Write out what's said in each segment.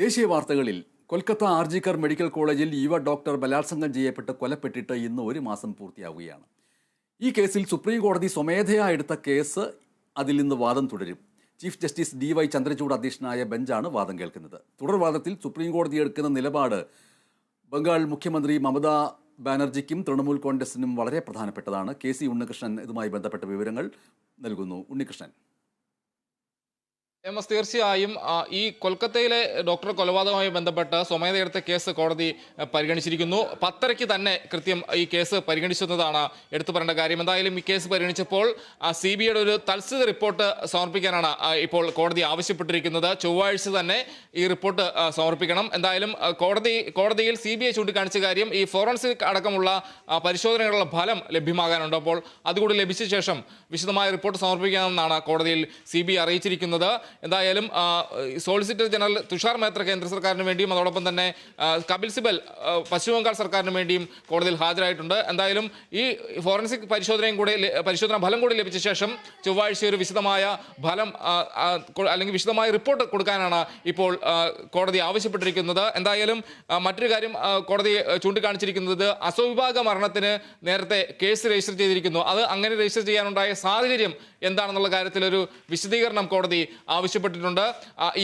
ദേശീയ വാർത്തകളിൽ കൊൽക്കത്ത ആർജിക്കർ മെഡിക്കൽ കോളേജിൽ യുവ ഡോക്ടർ ബലാത്സംഗം ചെയ്യപ്പെട്ട് കൊലപ്പെട്ടിട്ട് ഇന്ന് ഒരു മാസം പൂർത്തിയാവുകയാണ്. ഈ കേസിൽ സുപ്രീം കോടതി സ്വമേധയാ എടുത്ത കേസ് അതിൽ നിന്ന് വാദം തുടരും. Chief justice D Y Chandrachud അധ്യക്ഷനായ ബെഞ്ചാണ് വാദം കേൾക്കുന്നത്. തുടർവാദത്തിൽ സുപ്രീം കോടതി എടുക്കുന്ന നിലപാട് ബംഗാൾ മുഖ്യമന്ത്രി മമതാ ബാനർജിക്കും തൃണമൂൽ കോൺഗ്രസിനും വളരെ പ്രധാനപ്പെട്ടതാണ്. കെ സി ഉണ്ണികൃഷ്ണൻ ഇതുമായി ബന്ധപ്പെട്ട വിവരങ്ങൾ നൽകുന്നു. ഉണ്ണികൃഷ്ണൻ. എം എസ് തീർച്ചയായും ഈ കൊൽക്കത്തയിലെ ഡോക്ടർ കൊലപാതകവുമായി ബന്ധപ്പെട്ട് സ്വമേധയെടുത്ത കേസ് കോടതി പരിഗണിച്ചിരിക്കുന്നു. പത്തരയ്ക്ക് തന്നെ കൃത്യം ഈ കേസ് പരിഗണിച്ചെന്നതാണ് എടുത്തു പറയേണ്ട കാര്യം. എന്തായാലും ഈ കേസ് പരിഗണിച്ചപ്പോൾ സി ബി ഐയുടെ ഒരു തത്സിത റിപ്പോർട്ട് സമർപ്പിക്കാനാണ് ഇപ്പോൾ കോടതി ആവശ്യപ്പെട്ടിരിക്കുന്നത്. ചൊവ്വാഴ്ച തന്നെ ഈ റിപ്പോർട്ട് സമർപ്പിക്കണം. എന്തായാലും കോടതി കോടതിയിൽ സി ബി ഐ ചൂണ്ടിക്കാണിച്ച കാര്യം ഈ ഫോറൻസിക് അടക്കമുള്ള പരിശോധനകളുടെ ഫലം ലഭ്യമാകാനുണ്ട്. അപ്പോൾ അതുകൂടി ലഭിച്ച ശേഷം വിശദമായ റിപ്പോർട്ട് സമർപ്പിക്കാമെന്നാണ് കോടതിയിൽ സി ബി ഐ അറിയിച്ചിരിക്കുന്നത്. എന്തായാലും സോളിസിറ്റർ ജനറൽ തുഷാർ മേത്ര കേന്ദ്ര സർക്കാരിന് വേണ്ടിയും അതോടൊപ്പം തന്നെ കപിൽ സിബൽ പശ്ചിമ ബംഗാൾ സർക്കാരിന് വേണ്ടിയും കോടതിയിൽ ഹാജരായിട്ടുണ്ട്. എന്തായാലും ഈ ഫോറൻസിക് പരിശോധനയും കൂടെ പരിശോധനാ ഫലം കൂടി ലഭിച്ച ശേഷം ചൊവ്വാഴ്ച ഒരു വിശദമായ ഫലം അല്ലെങ്കിൽ വിശദമായ റിപ്പോർട്ട് കൊടുക്കാനാണ് ഇപ്പോൾ കോടതി ആവശ്യപ്പെട്ടിരിക്കുന്നത്. എന്തായാലും മറ്റൊരു കാര്യം കോടതി ചൂണ്ടിക്കാണിച്ചിരിക്കുന്നത് അസ്വവിഭാഗ മരണത്തിന് നേരത്തെ കേസ് രജിസ്റ്റർ ചെയ്തിരിക്കുന്നു. അത് അങ്ങനെ രജിസ്റ്റർ ചെയ്യാനുണ്ടായ സാഹചര്യം എന്താണെന്നുള്ള കാര്യത്തിൽ ഒരു വിശദീകരണം കോടതി ആവശ്യപ്പെട്ടിട്ടുണ്ട്.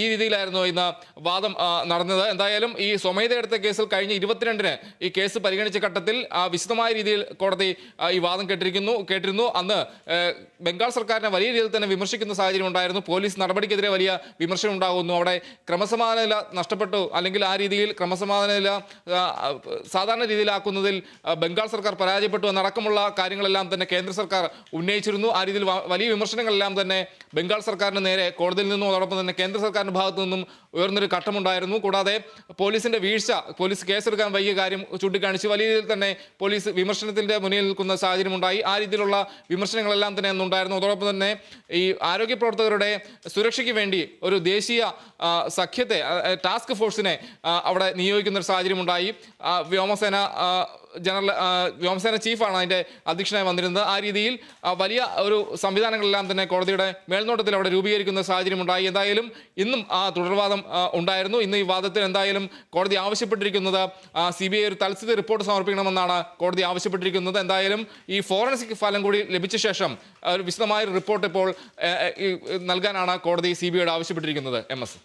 ഈ രീതിയിലായിരുന്നു ഇന്ന് വാദം നടന്നത്. എന്തായാലും ഈ സ്വമേധ എടുത്ത കേസിൽ കഴിഞ്ഞ ഇരുപത്തിരണ്ടിന് ഈ കേസ് പരിഗണിച്ച ഘട്ടത്തിൽ വിശദമായ രീതിയിൽ കോടതി ഈ വാദം കേട്ടിരിക്കുന്നു കേട്ടിരുന്നു. അന്ന് ബംഗാൾ സർക്കാരിനെ വലിയ രീതിയിൽ തന്നെ വിമർശിക്കുന്ന സാഹചര്യം ഉണ്ടായിരുന്നു. പോലീസ് നടപടിക്കെതിരെ വലിയ വിമർശനം ഉണ്ടാകുന്നു. അവിടെ ക്രമസമാധാന നില നഷ്ടപ്പെട്ടു. അല്ലെങ്കിൽ ആ രീതിയിൽ ക്രമസമാധാന നില സാധാരണ രീതിയിലാക്കുന്നതിൽ ബംഗാൾ സർക്കാർ പരാജയപ്പെട്ടു എന്നടക്കമുള്ള കാര്യങ്ങളെല്ലാം തന്നെ കേന്ദ്ര സർക്കാർ ഉന്നയിച്ചിരുന്നു. ആ രീതിയിൽ വലിയ വിമർശനങ്ങളെല്ലാം തന്നെ ബംഗാൾ സർക്കാരിന് നേരെ കോടതിയിൽ നിന്നും അതോടൊപ്പം തന്നെ കേന്ദ്ര സർക്കാരിന്റെ ഭാഗത്തു നിന്നും ഉയർന്നൊരു ഘട്ടമുണ്ടായിരുന്നു. കൂടാതെ പോലീസിന്റെ വീഴ്ച പോലീസ് കേസെടുക്കാൻ വൈകിയ കാര്യം ചൂണ്ടിക്കാണിച്ച് വലിയ രീതിയിൽ തന്നെ പോലീസ് വിമർശനത്തിന്റെ മുന്നിൽ നിൽക്കുന്ന സാഹചര്യം ഉണ്ടായി ആ രീതിയിലുള്ള വിമർശനങ്ങളെല്ലാം തന്നെ അന്നുണ്ടായിരുന്നു. അതോടൊപ്പം തന്നെ ഈ ആരോഗ്യ പ്രവർത്തകരുടെ സുരക്ഷയ്ക്ക് വേണ്ടി ഒരു ദേശീയ സഖ്യത്തെ ടാസ്ക് ഫോഴ്സിനെ അവിടെ നിയോഗിക്കുന്ന ഒരു സാഹചര്യം ഉണ്ടായി വ്യോമസേന ജനറൽ വ്യോമസേന ചീഫാണ് അതിന്റെ അധ്യക്ഷനായി വന്നിരുന്നത്. ആ രീതിയിൽ വലിയ ഒരു സംവിധാനങ്ങളെല്ലാം തന്നെ കോടതിയുടെ മേൽനോട്ടത്തിൽ അവിടെ രൂപീകരിക്കുന്ന സാഹചര്യം ഉണ്ടായി. എന്തായാലും ഇന്നും ആ തുടർവാദം ഉണ്ടായിരുന്നു. ഇന്ന് ഈ വാദത്തിൽ എന്തായാലും കോടതി ആവശ്യപ്പെട്ടിരിക്കുന്നത് സി ബി ഐ ഒരു തൽസ്ഥിതി റിപ്പോർട്ട് സമർപ്പിക്കണമെന്നാണ് കോടതി ആവശ്യപ്പെട്ടിരിക്കുന്നത്. എന്തായാലും ഈ ഫോറൻസിക് ഫലം കൂടി ലഭിച്ച ശേഷം ഒരു വിശദമായ റിപ്പോർട്ട് ഇപ്പോൾ നൽകാനാണ് കോടതി സി ബി ഐയോട് ആവശ്യപ്പെട്ടിരിക്കുന്നത്. M S.